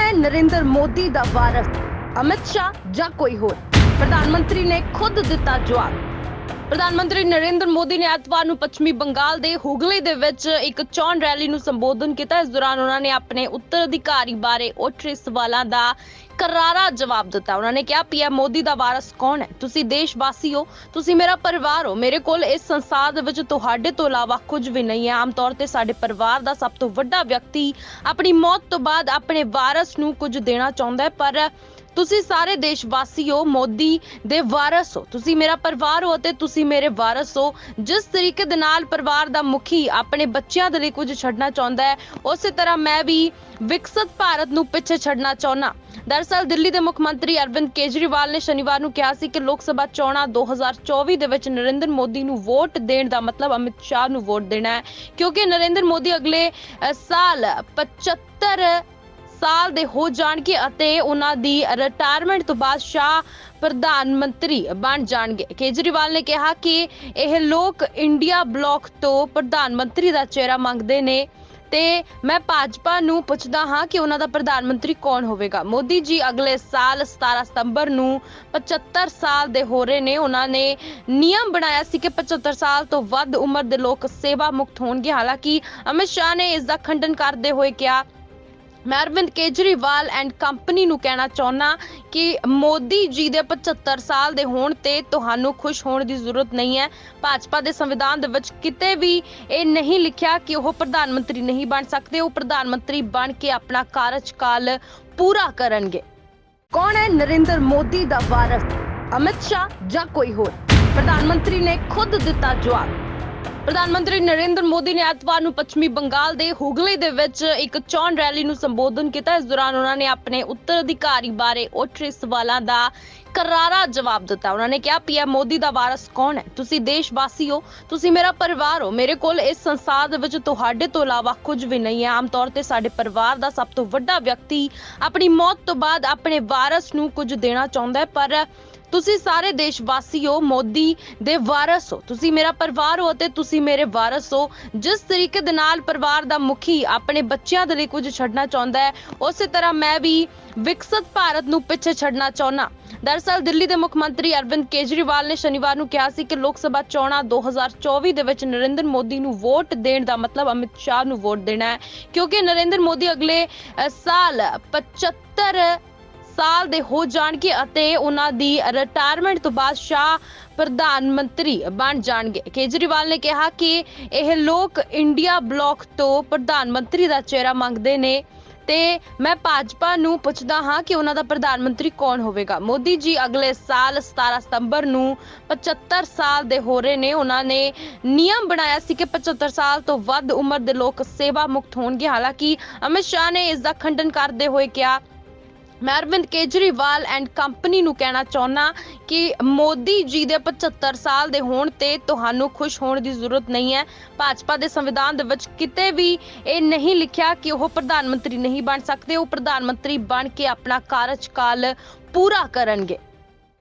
ਕੌਣ ਹੈ ਨਰਿੰਦਰ ਮੋਦੀ ਦਾ ਵਾਰਸ। ਅਮਿਤ ਸ਼ਾਹ ਜਾਂ ਕੋਈ ਹੋਰ? ਪ੍ਰਧਾਨ ਮੰਤਰੀ ਨੇ ਖੁਦ ਦਿੱਤਾ ਜਵਾਬ। ਪ੍ਰਧਾਨ ਮੰਤਰੀ ਨਰਿੰਦਰ ਮੋਦੀ ਨੇ ਐਤਵਾਰ ਨੂੰ ਪੱਛਮੀ ਬੰਗਾਲ ਦੇ ਹੁਗਲੀ ਦੇ ਵਿੱਚ ਇੱਕ ਚੋਣ ਰੈਲੀ ਨੂੰ ਸੰਬੋਧਨ ਕੀਤਾ। ਇਸ ਦੌਰਾਨ ਉਹਨਾਂ ਨੇ ਆਪਣੇ ਉੱਤਰ ਬਾਰੇ ਉੱਠ ਸਵਾਲਾਂ ਦਾ ਕਰਾਰਾ ਜਵਾਬ ਦਿੱਤਾ। ਉਹਨਾਂ ਨੇ ਕਿਹਾ ਪੀਐਮ ਮੋਦੀ ਦਾ ਵਾਰਸ ਕੌਣ ਹੈ? ਤੁਸੀਂ ਦੇਸ਼ ਵਾਸੀ ਹੋ, ਤੁਸੀਂ ਮੇਰਾ ਪਰਿਵਾਰ ਹੋ। ਮੇਰੇ ਕੋਲ ਇਸ ਸੰਸਾਰ ਦੇ ਵਿੱਚ ਤੁਹਾਡੇ ਤੋਂ ਇਲਾਵਾ ਕੁਝ ਵੀ ਨਹੀਂ ਹੈ। ਆਮ ਤੌਰ ਤੇ ਸਾਡੇ ਪਰਿਵਾਰ ਦਾ ਸਭ ਤੋਂ ਵੱਡਾ ਵਿਅਕਤੀ ਆਪਣੀ ਮੌਤ ਤੋਂ ਬਾਅਦ ਆਪਣੇ ਵਾਰਸ ਨੂੰ ਕੁਝ ਦੇਣਾ ਚਾਹੁੰਦਾ ਹੈ, ਪਰ ਤੁਸੀਂ ਸਾਰੇ ਦੇਸ਼ ਵਾਸੀ ਹੋ, ਮੋਦੀ ਦੇ ਵਾਰਸ ਹੋ। ਤੁਸੀਂ ਮੇਰਾ ਪਰਿਵਾਰ ਹੋ ਅਤੇ ਤੁਸੀਂ ਮੇਰੇ ਵਾਰਸ ਹੋ। ਜਿਸ ਤਰੀਕੇ ਦੇ ਨਾਲ ਪਰਿਵਾਰ ਦਾ ਮੁਖੀ ਆਪਣੇ ਬੱਚਿਆਂ ਦੇ ਲਈ ਕੁਝ ਛੱਡਣਾ ਚਾਹੁੰਦਾ ਹੈ, ਉਸੇ ਤਰ੍ਹਾਂ ਮੈਂ ਵੀ ਵਿਕਸਿਤ ਭਾਰਤ ਨੂੰ ਪਿੱਛੇ ਛੱਡਣਾ ਚਾਹੁੰਦਾ। ਦਰਅਸਲ ਦਿੱਲੀ ਦੇ ਮੁੱਖ ਮੰਤਰੀ ਅਰਵਿੰਦ ਕੇਜਰੀਵਾਲ ਨੇ ਸ਼ਨੀਵਾਰ ਨੂੰ ਕਿਹਾ ਸੀ ਕਿ ਲੋਕ ਸਭਾ ਚੋਣਾਂ 2024 ਦੇ ਵਿੱਚ ਨਰਿੰਦਰ ਮੋਦੀ ਨੂੰ ਵੋਟ ਦੇਣ ਦਾ ਮਤਲਬ ਅਮਿਤ ਸ਼ਾਹ ਨੂੰ ਵੋਟ ਦੇਣਾ ਹੈ, ਕਿਉਂਕਿ ਨਰਿੰਦਰ ਮੋਦੀ ਅਗਲੇ ਸਾਲ 75 ਸਾਲ ਦੇ ਹੋ ਜਾਣਗੇ ਅਤੇ ਉਹਨਾਂ ਦੀ ਰਿਟਾਇਰਮੈਂਟ ਤੋਂ ਬਾਅਦ ਸ਼ਾਹ ਪ੍ਰਧਾਨ ਮੰਤਰੀ ਬਣ ਜਾਣਗੇ। ਕੇਜਰੀਵਾਲ ਨੇ ਕਿਹਾ ਕਿ ਇਹ ਲੋਕ ਇੰਡੀਆ ਬਲੌਕ ਤੋਂ ਪ੍ਰਧਾਨ ਮੰਤਰੀ ਦਾ ਚਿਹਰਾ ਮੰਗਦੇ ਨੇ ਤੇ ਮੈਂ ਭਾਜਪਾ ਨੂੰ ਪੁੱਛਦਾ ਹਾਂ ਕਿ ਉਹਨਾਂ ਦਾ ਪ੍ਰਧਾਨ ਮੰਤਰੀ ਕੌਣ ਹੋਵੇਗਾ। ਮੋਦੀ ਜੀ ਅਗਲੇ ਸਾਲ 17 ਸਤੰਬਰ ਨੂੰ 75 ਸਾਲ ਦੇ ਹੋ ਰਹੇ ਨੇ। ਉਹਨਾਂ ਨੇ ਨਿਯਮ ਬਣਾਇਆ ਸੀ ਕਿ 75 ਸਾਲ ਤੋਂ ਵੱਧ ਉਮਰ ਦੇ ਲੋਕ ਸੇਵਾ ਮੁਕਤ ਹੋਣਗੇ। ਹਾਲਾਂਕਿ ਅਮਿਤ ਸ਼ਾਹ ਨੇ ਇਸ ਦਾ ਖੰਡਨ ਕਰਦੇ ਹੋਏ ਕਿਹਾ ਮੈਂ ਅਰਵਿੰਦ ਕੇਜਰੀਵਾਲ ਐਂਡ ਕੰਪਨੀ ਨੂੰ ਕਹਿਣਾ ਚਾਹੁੰਦਾ ਕਿ ਮੋਦੀ ਜੀ ਦੇ 75 ਸਾਲ ਦੇ ਹੋਣ ਤੇ ਤੁਹਾਨੂੰ ਖੁਸ਼ ਹੋਣ ਦੀ ਜ਼ਰੂਰਤ ਨਹੀਂ ਹੈ। ਭਾਜਪਾ ਦੇ ਸੰਵਿਧਾਨ ਦੇ ਵਿੱਚ ਕਿਤੇ ਵੀ ਇਹ ਨਹੀਂ ਲਿਖਿਆ ਕਿ ਉਹ ਪ੍ਰਧਾਨ ਮੰਤਰੀ ਨਹੀਂ ਬਣ ਸਕਦੇ। ਉਹ ਪ੍ਰਧਾਨ ਮੰਤਰੀ ਬਣ ਕੇ ਆਪਣਾ ਕਾਰਜਕਾਲ ਪੂਰਾ ਕਰਨਗੇ। ਕੌਣ ਹੈ ਨਰਿੰਦਰ ਮੋਦੀ ਦਾ ਵਾਰਸ? ਅਮਿਤ ਸ਼ਾਹ ਜਾਂ ਕੋਈ ਹੋਰ? ਪ੍ਰਧਾਨ ਮੰਤਰੀ ਨੇ ਖੁਦ ਦਿੱਤਾ ਜਵਾਬ। ਪ੍ਰਧਾਨ ਮੰਤਰੀ ਨਰਿੰਦਰ ਮੋਦੀ ਨੇ ਐਤਵਾਰ ਨੂੰ ਪੱਛਮੀ ਬੰਗਾਲ ਦੇ ਹੁਗਲੀ ਦੇ ਵਿੱਚ ਇੱਕ ਚੋਣ ਰੈਲੀ ਨੂੰ ਸੰਬੋਧਨ ਕੀਤਾ। ਇਸ ਦੌਰਾਨ ਉਹਨਾਂ ਨੇ ਆਪਣੇ ਉੱਤਰ ਬਾਰੇ ਉੱਠ ਰਹੇ ਸਵਾਲਾਂ ਦਾ ਕਰਾਰਾ ਜਵਾਬ ਦਿੱਤਾ। ਉਹਨਾਂ ਨੇ ਕਿਹਾ ਪੀਐਮ ਮੋਦੀ ਦਾ ਵਾਰਸ ਕੌਣ ਹੈ? ਤੁਸੀਂ ਦੇਸ਼ ਵਾਸੀ ਹੋ, ਤੁਸੀਂ ਮੇਰਾ ਪਰਿਵਾਰ ਹੋ। ਮੇਰੇ ਕੋਲ ਇਸ ਸੰਸਾਰ ਦੇ ਵਿੱਚ ਤੁਹਾਡੇ ਤੋਂ ਇਲਾਵਾ ਕੁਝ ਵੀ ਨਹੀਂ ਹੈ। ਆਮ ਤੌਰ ਤੇ ਸਾਡੇ ਪਰਿਵਾਰ ਦਾ ਸਭ ਤੋਂ ਵੱਡਾ ਵਿਅਕਤੀ ਆਪਣੀ ਮੌਤ ਤੋਂ ਬਾਅਦ ਆਪਣੇ ਵਾਰਸ ਨੂੰ ਕੁਝ ਦੇਣਾ ਚਾਹੁੰਦਾ ਹੈ, ਪਰ ਤੁਸੀਂ ਸਾਰੇ ਦੇਸ਼ ਵਾਸੀ ਹੋ ਮੋਦੀ ਦੇ ਵਾਰਸ ਹੋ। ਤੁਸੀਂ ਮੇਰਾ ਪਰਿਵਾਰ ਹੋ ਅਤੇ ਤੁਸੀਂ ਮੇਰੇ ਵਾਰਸ ਹੋ। ਜਿਸ ਤਰੀਕੇ ਦੇ ਨਾਲ ਪਰਿਵਾਰ ਦਾ ਮੁਖੀ ਆਪਣੇ ਬੱਚਿਆਂ ਦੇ ਲਈ ਕੁਝ ਛੱਡਣਾ ਚਾਹੁੰਦਾ ਹੈ, ਉਸੇ ਤਰ੍ਹਾਂ ਮੈਂ ਵੀ ਵਿਕਸਿਤ ਭਾਰਤ ਨੂੰ ਪਿੱਛੇ ਛੱਡਣਾ ਚਾਹੁੰਦਾ ਦਰਅਸਲ ਦਿੱਲੀ ਦੇ ਮੁੱਖ ਮੰਤਰੀ ਅਰਵਿੰਦ ਕੇਜਰੀਵਾਲ ਨੇ ਸ਼ਨੀਵਾਰ ਨੂੰ ਕਿਹਾ ਸੀ ਕਿ ਲੋਕ ਸਭਾ ਚੋਣਾਂ 2024 ਦੇ ਵਿੱਚ ਨਰਿੰਦਰ ਮੋਦੀ ਨੂੰ ਵੋਟ ਦੇਣ ਦਾ ਮਤਲਬ ਅਮਿਤ ਸ਼ਾਹ ਨੂੰ ਵੋਟ ਦੇਣਾ ਹੈ, ਕਿਉਂਕਿ ਨਰਿੰਦਰ ਮੋਦੀ ਅਗਲੇ ਸਾਲ 75 ਸਾਲ ਦੇ ਹੋ ਜਾਣਗੇ ਅਤੇ ਉਹਨਾਂ ਦੀ ਰਿਟਾਇਰਮੈਂਟ ਤੋਂ ਬਾਅਦ ਸ਼ਾਹ ਪ੍ਰਧਾਨ ਮੰਤਰੀ ਬਣ ਜਾਣਗੇ। ਕੇਜਰੀਵਾਲ ਨੇ ਕਿਹਾ ਕਿ ਇਹ ਲੋਕ ਇੰਡੀਆ ਬਲੌਕ ਤੋਂ ਪ੍ਰਧਾਨ ਮੰਤਰੀ ਦਾ ਚਿਹਰਾ ਮੰਗਦੇ ਨੇ ਤੇ ਮੈਂ ਭਾਜਪਾ ਨੂੰ ਪੁੱਛਦਾ ਹਾਂ ਕਿ ਉਹਨਾਂ ਦਾ ਪ੍ਰਧਾਨ ਮੰਤਰੀ ਕੌਣ ਹੋਵੇਗਾ। ਮੋਦੀ ਜੀ ਅਗਲੇ ਸਾਲ 17 ਸਤੰਬਰ ਨੂੰ 75 ਸਾਲ ਦੇ ਹੋ ਰਹੇ ਨੇ। ਉਹਨਾਂ ਨੇ ਨਿਯਮ ਬਣਾਇਆ ਸੀ ਕਿ 75 ਸਾਲ ਤੋਂ ਵੱਧ ਉਮਰ ਦੇ ਲੋਕ ਸੇਵਾ ਮੁਕਤ ਹੋਣਗੇ। ਹਾਲਾਂਕਿ ਅਮਿਤ ਸ਼ਾਹ ਨੇ ਇਸ ਦਾ ਖੰਡਨ ਕਰਦੇ ਹੋਏ ਕਿਹਾ ਮੈਂ ਅਰਵਿੰਦ ਕੇਜਰੀਵਾਲ ਐਂਡ ਕੰਪਨੀ ਨੂੰ ਕਹਿਣਾ ਚਾਹੁੰਦਾ ਕਿ ਮੋਦੀ ਜੀ ਦੇ 75 ਸਾਲ ਦੇ ਹੋਣ ਤੇ ਤੁਹਾਨੂੰ ਖੁਸ਼ ਹੋਣ ਦੀ ਜ਼ਰੂਰਤ ਨਹੀਂ ਹੈ। ਭਾਜਪਾ ਦੇ ਸੰਵਿਧਾਨ ਦੇ ਵਿੱਚ ਕਿਤੇ ਵੀ ਇਹ ਨਹੀਂ ਲਿਖਿਆ ਕਿ ਉਹ ਪ੍ਰਧਾਨ ਮੰਤਰੀ ਨਹੀਂ ਬਣ ਸਕਦੇ। ਉਹ ਪ੍ਰਧਾਨ ਮੰਤਰੀ ਬਣ ਕੇ ਆਪਣਾ ਕਾਰਜਕਾਲ ਪੂਰਾ ਕਰਨਗੇ।